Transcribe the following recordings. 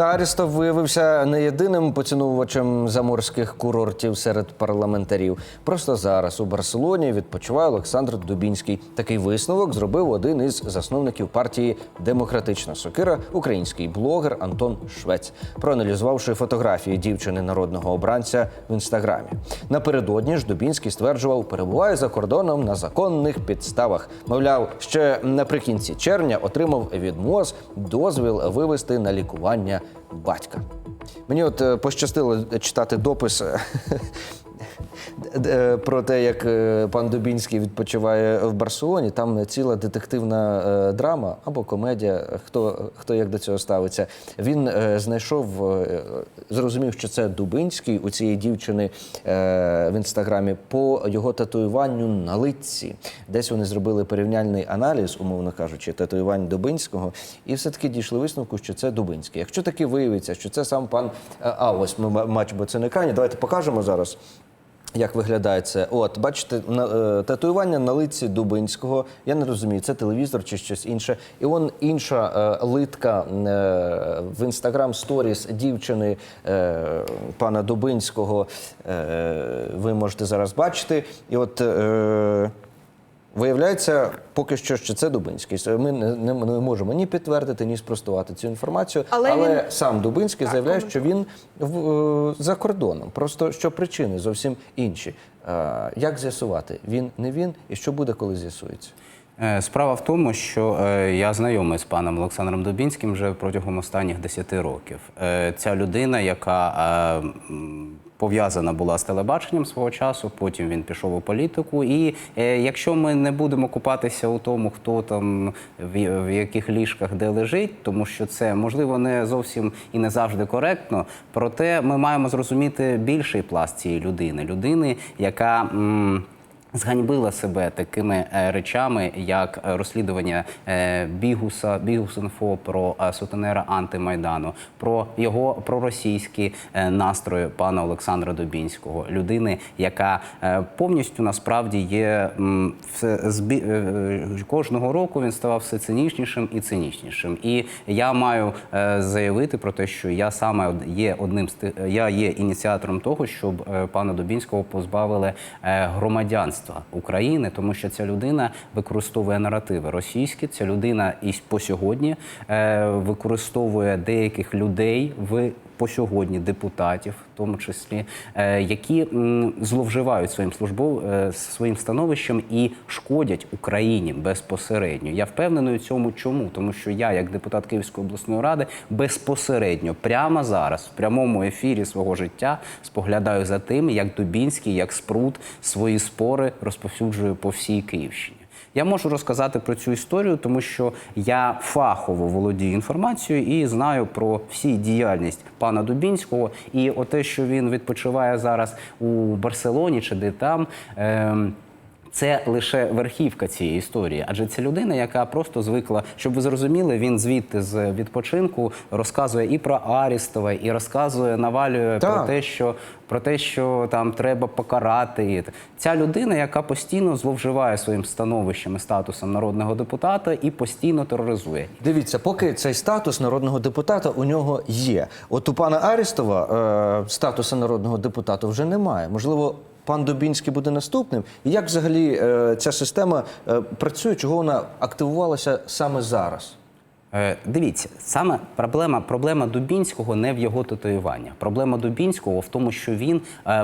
Та Арістов виявився не єдиним поціновувачем заморських курортів серед парламентарів. Просто зараз у Барселоні відпочиває Олександр Дубінський. Такий висновок зробив один із засновників партії Демократична Сокира, український блогер Антон Швець, проаналізувавши фотографії дівчини народного обранця в інстаграмі. Напередодні ж Дубінський стверджував, перебуває за кордоном на законних підставах. Мовляв, ще наприкінці червня отримав від МОЗ дозвіл вивести на лікування батька. Мені от е, пощастило читати допис. е, Про те, як е, пан Дубінський відпочиває в Барселоні, там ціла детективна е, драма або комедія, хто, хто як до цього ставиться. Він знайшов, зрозумів, що це Дубинський у цієї дівчини в інстаграмі по його татуюванню на лиці. Десь вони зробили порівняльний аналіз, умовно кажучи, татуювань Дубинського, і все-таки дійшли висновку, що це Дубинський. Якщо таки виявиться, що це сам пан а ось ми на екрані. Давайте покажемо зараз. Як виглядає це? От, бачите, на, е, татуювання на лиці Дубинського. Я не розумію, це телевізор чи щось інше. І он інша е, литка е, в інстаграм сторіс дівчини е, пана Дубинського. Е, ви можете зараз бачити. І от. Е, Виявляється, поки що, що це Дубинський. Ми не, не, не можемо ні підтвердити, ні спростувати цю інформацію. Але Але, він- сам Дубинський заявляє, що він в, е, за кордоном. Просто що причини зовсім інші. Е, як з'ясувати, він не він, і що буде, коли з'ясується? Е, Справа в тому, що я знайомий з паном Олександром Дубінським вже протягом останніх 10 років. Ця людина, яка пов'язана була з телебаченням свого часу, потім він пішов у політику. І е, якщо ми не будемо купатися у тому, хто там в, яких ліжках де лежить, тому що це можливо не зовсім і не завжди коректно. Проте ми маємо зрозуміти більший пласт цієї людини, людини, яка. м, Зганьбила себе такими е, речами, як е, розслідування е, Бігуса, Бігус.Інфо про сутенера антимайдану, про його проросійські настрої пана Олександра Дубінського, людини, яка повністю насправді є кожного року він ставав все цинічнішим і цинічнішим. І я маю заявити про те, що я саме є одним з я є ініціатором того, щоб пана Дубінського позбавили е, громадянства України, тому що ця людина використовує наративи російські. Ця людина і по сьогодні е, використовує деяких людей в по сьогодні депутатів, тому числі, е, які зловживають своїм службов е, своїм становищем і шкодять Україні безпосередньо. Я впевнений у цьому. Чому? Тому що я, як депутат Київської обласної ради, безпосередньо прямо зараз, в прямому ефірі свого життя, споглядаю за тим, як Дубінський, як Спрут свої спори розповсюджує по всій Київщині. Я можу розказати про цю історію, тому що я фахово володію інформацією і знаю про всі діяльність пана Дубінського. І те, що він відпочиває зараз у Барселоні чи де там. ем, це лише верхівка цієї історії, адже це людина, яка просто звикла, щоб ви зрозуміли, він звідти з відпочинку розказує і про Арістова, і розказує, навалює Так. про те, що про те, що там треба покарати. Ця людина, яка постійно зловживає своїм становищем і статусом народного депутата і постійно тероризує. Дивіться, поки цей статус народного депутата у нього є. От у пана Арістова е, статусу народного депутата вже немає. Можливо, пан Дубінський буде наступним. І як взагалі е, ця система е, працює, чого вона активувалася саме зараз? Е, Дивіться, саме проблема, проблема Дубінського не в його татуюваннях. Проблема Дубінського в тому, що він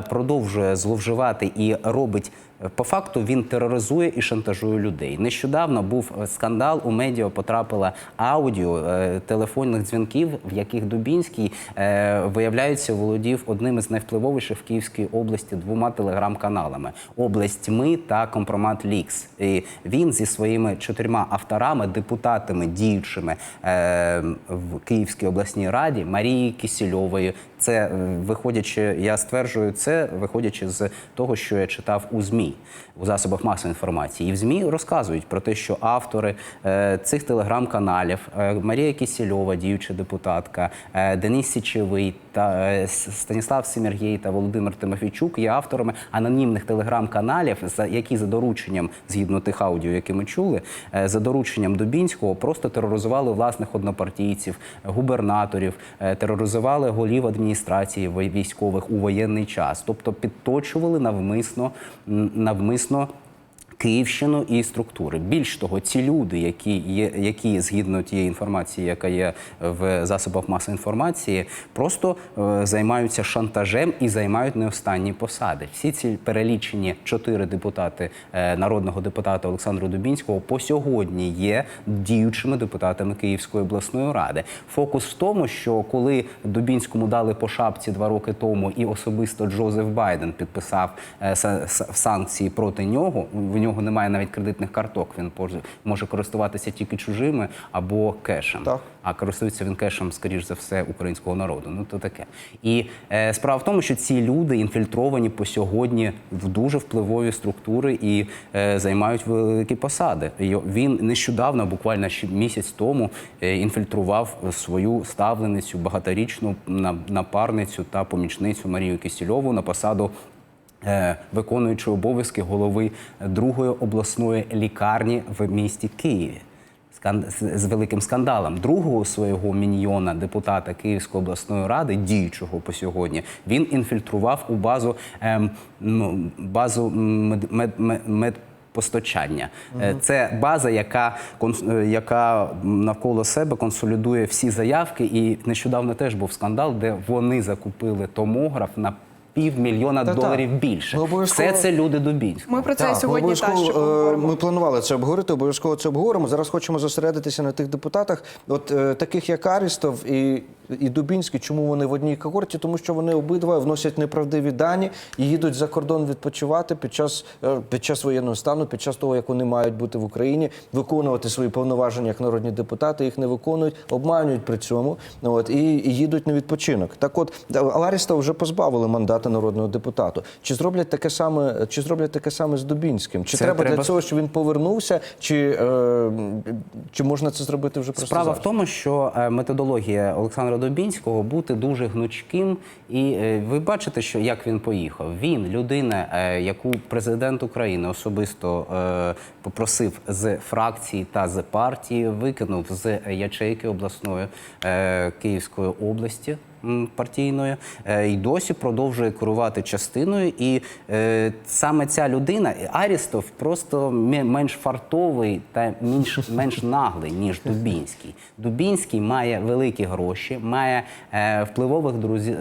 продовжує зловживати і робить. По факту він тероризує і шантажує людей. Нещодавно був е, скандал. У медіа потрапила аудіо е, телефонних дзвінків, в яких Дубінський е, виявляється володів одним із найвпливовіших в Київській області двома телеграм-каналами: Область Тьми та Компромат Лікс. І він зі своїми чотирма авторами, депутатами діючими е, в Київській обласній раді Марії Кісільової, Це е, виходячи, я стверджую це, виходячи з того, що я читав у ЗМІ у засобах масової інформації. І в ЗМІ розказують про те, що автори е, цих телеграм-каналів е, Марія Кісільова, діюча депутатка, е, Денис Січевий та е, Станіслав Семергій та Володимир Тимофійчук є авторами анонімних телеграм-каналів, за які за дорученням, згідно тих аудіо, які ми чули, е, за дорученням Дубінського просто тероризували власних однопартійців, губернаторів, е, тероризували голів адміністрації вой- військових у воєнний час, тобто підточували навмисно навмисно. Київщину і структури. Більш того, ці люди, які є, які згідно тієї інформації, яка є в засобах масової інформації, просто е, займаються шантажем і займають не останні посади. Всі ці перелічені чотири депутати е, народного депутата Олександра Дубінського по сьогодні є діючими депутатами Київської обласної ради. Фокус в тому, що коли Дубінському дали по шапці два роки тому, і особисто Джозеф Байден підписав е, са- са- санкції проти нього. В нього немає навіть кредитних карток. Він може користуватися тільки чужими або кешем. Так. А користується він кешем, скоріш за все, українського народу. Ну то таке. І е, справа в тому, що ці люди інфільтровані по сьогодні в дуже впливові структури і е, займають великі посади. І він нещодавно, буквально місяць тому, е, інфільтрував свою ставленицю, багаторічну на- напарницю та помічницю Марію Кисільову на посаду е, виконуючої обов'язки голови другої обласної лікарні в місті Києві. З- великим скандалом. Другого свого міньйона, депутата Київської обласної ради, діючого по сьогодні, він інфільтрував у базу, ем, ну, базу мед, мед, мед, медпостачання. Е, Це база, яка, яка навколо себе консолідує всі заявки. І нещодавно теж був скандал, де вони закупили томограф на півмільйона Та-та. доларів більше. Ну, обов'язково- Все це люди Дубінського. Ми про це Так, сьогодні ми обов'язково, е. Ми планували це обговорити, обов'язково це обговоримо. Зараз хочемо зосередитися на тих депутатах, от е, таких як Арістов і. І Дубінський, чому вони в одній когорті? Тому що вони обидва вносять неправдиві дані і їдуть за кордон відпочивати під час е, під час воєнного стану, під час того, як вони мають бути в Україні, виконувати свої повноваження як народні депутати. Їх не виконують, обманюють при цьому. От і, і їдуть на відпочинок. Так, от Аріста вже позбавили мандата народного депутату. Чи зроблять таке саме? Чи зроблять таке саме з Дубінським? Чи Це треба, треба- для цього, щоб він повернувся, чи, е, чи можна це зробити вже просто Справа зараз? в тому, що е, методологія Олександра Дубінського бути дуже гнучким, і е, ви бачите, що як він поїхав. Він людина, е, яку президент України особисто е, попросив з фракції та з партії, викинув з ячейки обласної е, Київської області. М, Партійної е, і досі продовжує керувати частиною, і е, саме ця людина Арістов просто менш фартовий та менш, менш наглий ніж Дубінський. Дубінський має великі гроші, має е, впливових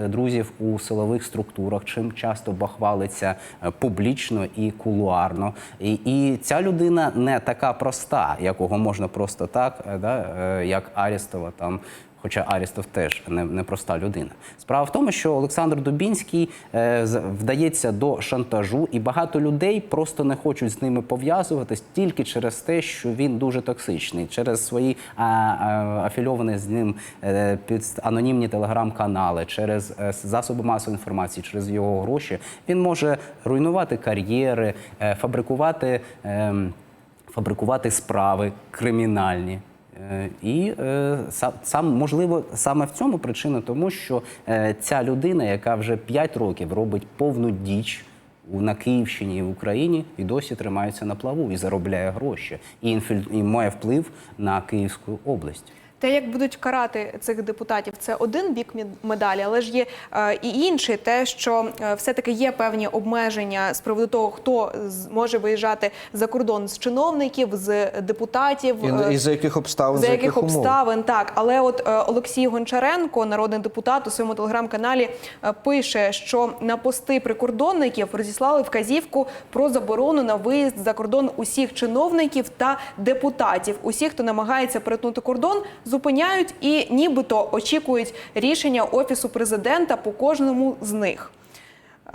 друзів, у силових структурах, чим часто бахвалиться публічно і кулуарно. І, і ця людина не така проста, якого можна просто так, да, як Арістова там. Хоча Арістов теж не, не людина. Справа в тому, що Олександр Дубінський е, вдається до шантажу, і багато людей просто не хочуть з ними пов'язуватись тільки через те, що він дуже токсичний, через свої а, а, афільовані з ним е, під анонімні телеграм-канали, через е, засоби масової інформації, через його гроші. Він може руйнувати кар'єри, е, фабрикувати. ем, фабрикувати справи кримінальні. Е, І е, сам можливо саме в цьому причина, тому що е, ця людина, яка вже 5 років робить повну діч на Київщині і в Україні, і досі тримається на плаву і заробляє гроші, і, інфіль- і має вплив на Київську область. Те, як будуть карати цих депутатів, це один бік медалі, але ж є е, і інший, те, що е, все-таки є певні обмеження з приводу того, хто з- може виїжджати за кордон з чиновників, з депутатів. е, І, і за яких обставин, за яких умов? обставин так, але от Олексій Гончаренко, народний депутат, у своєму телеграм-каналі пише, що на пости прикордонників розіслали вказівку про заборону на виїзд за кордон усіх чиновників та депутатів. Усіх, хто намагається перетнути кордон, зупиняють і нібито очікують рішення офісу президента по кожному з них.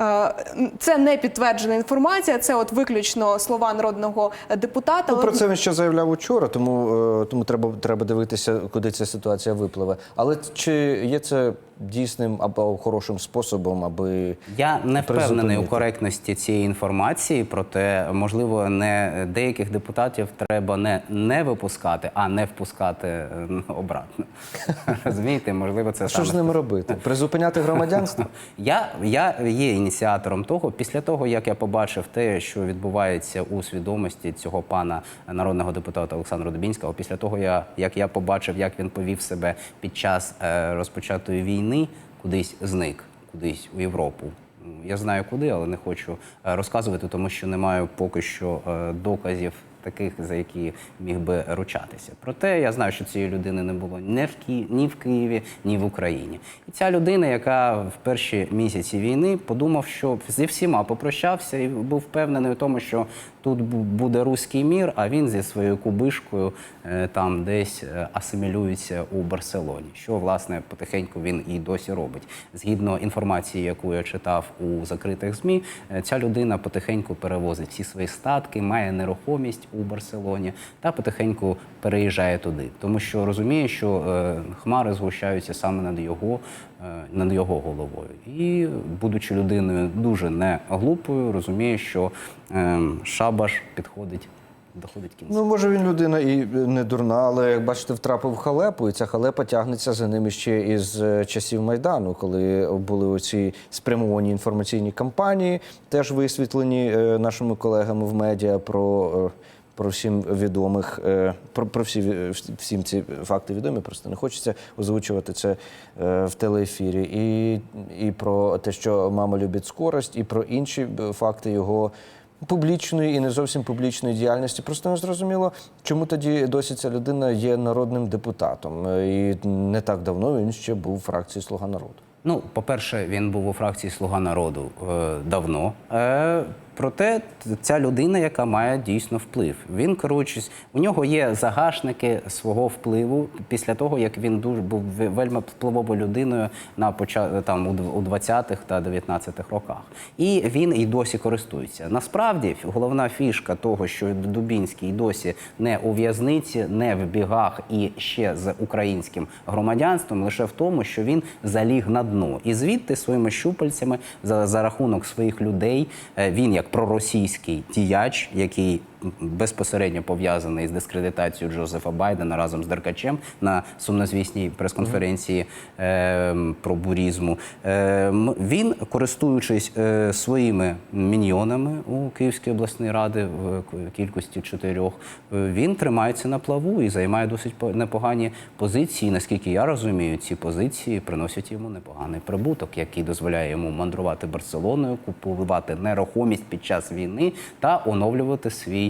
Е, Це не підтверджена інформація, це от виключно слова народного депутата. Ну, Але про це він ще заявляв учора, тому, е, тому треба, треба дивитися, куди ця ситуація випливе. Але чи є це дійсним або хорошим способом, аби Я не впевнений у коректності цієї інформації, проте можливо не деяких депутатів треба не, не випускати, а не впускати е, обратно. Розумієте, можливо, це що саме ж з ними робити? Призупиняти громадянство? Я, я є ініціатором того, після того, як я побачив те, що відбувається у свідомості цього пана народного депутата Олександра Дубінського, після того, я, як я побачив, як він повів себе під час е, розпочатої війни, кудись зник, кудись у Європу. Я знаю куди, але не хочу е, розказувати, тому що не маю поки що е, доказів таких, за які міг би ручатися. Проте я знаю, що цієї людини не було ні в, Ки... ні в Києві, ні в Україні. І ця людина, яка в перші місяці війни подумав, що зі всіма попрощався і був впевнений у тому, що тут буде руський мір, а він зі своєю кубишкою е, там десь е, асимілюється у Барселоні. Що власне потихеньку він і досі робить. Згідно інформації, яку я читав у закритих змі, е, ця людина потихеньку перевозить всі свої статки, має нерухомість у Барселоні та потихеньку переїжджає туди, тому що розуміє, що хмари згущаються саме над його, над його головою. І, будучи людиною дуже не глупою, розуміє, що е, шабаш підходить, доходить кінця. Ну, може, він людина і не дурна, але як бачите, втрапив в халепу, і ця халепа тягнеться за ним ще із е, часів Майдану, коли були оці спрямовані інформаційні кампанії, теж висвітлені е, нашими колегами в медіа про. Про всім відомих, е, про, про всі всім ці факти відомі, просто не хочеться озвучувати це е, в телеефірі. І, і про те, що мама любить скорость, і про інші е, факти його публічної і не зовсім публічної діяльності. Просто не зрозуміло, чому тоді досі ця людина є народним депутатом. І не так давно він ще був у фракції Слуга народу. Ну, по-перше, він був у фракції Слуга народу давно. Проте ця людина, яка має дійсно вплив. Він керуючись, у нього є загашники свого впливу після того, як він дуже був вельми впливовою людиною на поча... там у дв- 20-х та 19-х роках. І він і досі користується. Насправді, головна фішка того, що Дубінський досі не у в'язниці, не в бігах і ще з українським громадянством, лише в тому, що він заліг на дно. І звідти своїми щупальцями за, за рахунок своїх людей е, він як проросійський діяч, який безпосередньо пов'язаний з дискредитацією Джозефа Байдена разом з Деркачем на сумнозвісній прес-конференції е, про бурізму. Е, він, користуючись е, своїми міньйонами у Київській обласної ради в кількості чотирьох, е, він тримається на плаву і займає досить по- непогані позиції. Наскільки я розумію, ці позиції приносять йому непоганий прибуток, який дозволяє йому мандрувати Барселоною, купувати нерухомість під час війни та оновлювати свій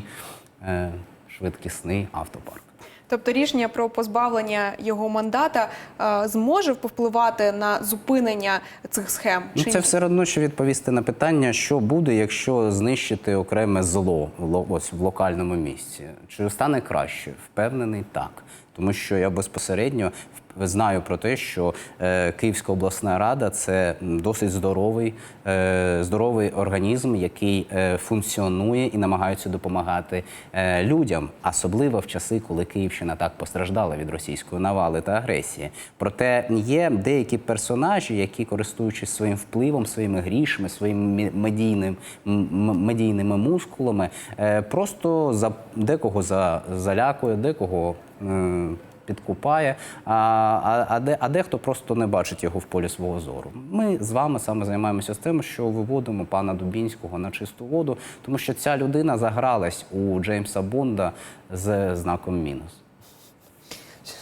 е, швидкісний автопарк. Тобто рішення про позбавлення його мандата е, зможе повпливати на зупинення цих схем? Ну, чи це ні? все одно, що відповісти на питання, що буде, якщо знищити окреме зло ось в локальному місці. Чи стане краще? Впевнений так. Тому що я безпосередньо знаю про те, що е, Київська обласна рада це досить здоровий, е, здоровий організм, який е, функціонує і намагається допомагати людям, особливо в часи, коли Київщина так постраждала від російської навали та агресії. Проте є деякі персонажі, які, користуючись своїм впливом, своїми грішми, своїми медійним, медійними мускулами, просто за декого за, залякує, декого. Е, Підкупає, а, а, а, де, а дехто просто не бачить його в полі свого зору. Ми з вами саме займаємося з тим, що виводимо пана Дубінського на чисту воду, тому що ця людина загралась у Джеймса Бонда з знаком мінус.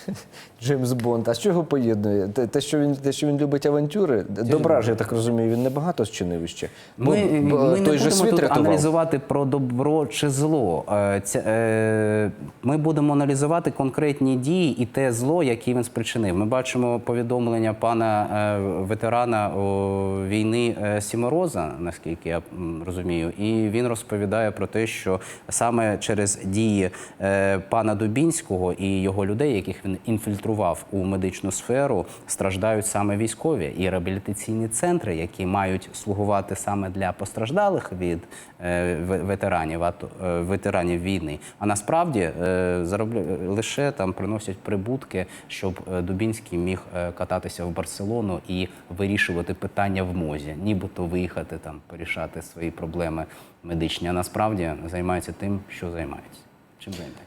Джеймс Бонд. А що його поєднує? Те, те, що він те, що він любить авантюри. Добра ж я так розумію, він небагато зчинив іще. Бо- Ми, бо ми не той же будемо світ тут рятував. аналізувати про добро чи зло. Е, Ця, е, ми будемо аналізувати конкретні дії і те зло, яке він спричинив. Ми бачимо повідомлення пана е, ветерана війни Сімороза, наскільки я розумію, і він розповідає про те, що саме через дії пана Дубінського і його людей, яких він інфільтрував інфільтрував у медичну сферу, страждають саме військові і реабілітаційні центри, які мають слугувати саме для постраждалих від е, ве- ветеранів е, ветеранів війни. А насправді е, заробля... лише там приносять прибутки, щоб Дубінський міг кататися в Барселону і вирішувати питання в мозі, нібито виїхати там, порішати свої проблеми медичні. А насправді займаються тим, що займаються. Чим займаються?